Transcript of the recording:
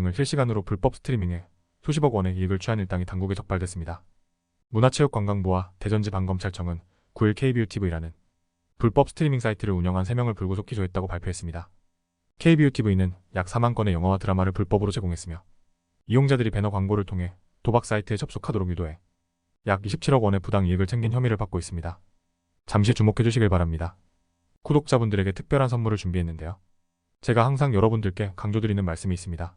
등을 실시간으로 불법 스트리밍해 수십억 원의 이익을 취한 일당이 당국에 적발됐습니다. 문화체육관광부와 대전지방검찰청은 9일 KBUTV라는 불법 스트리밍 사이트를 운영한 3명을 불구속 기소했다고 발표했습니다. KBUTV는 약 4만 건의 영화와 드라마를 불법으로 제공했으며 이용자들이 배너 광고를 통해 도박 사이트에 접속하도록 유도해 약 27억 원의 부당 이익을 챙긴 혐의를 받고 있습니다. 잠시 주목해 주시길 바랍니다. 구독자분들에게 특별한 선물을 준비했는데요. 제가 항상 여러분들께 강조드리는 말씀이 있습니다.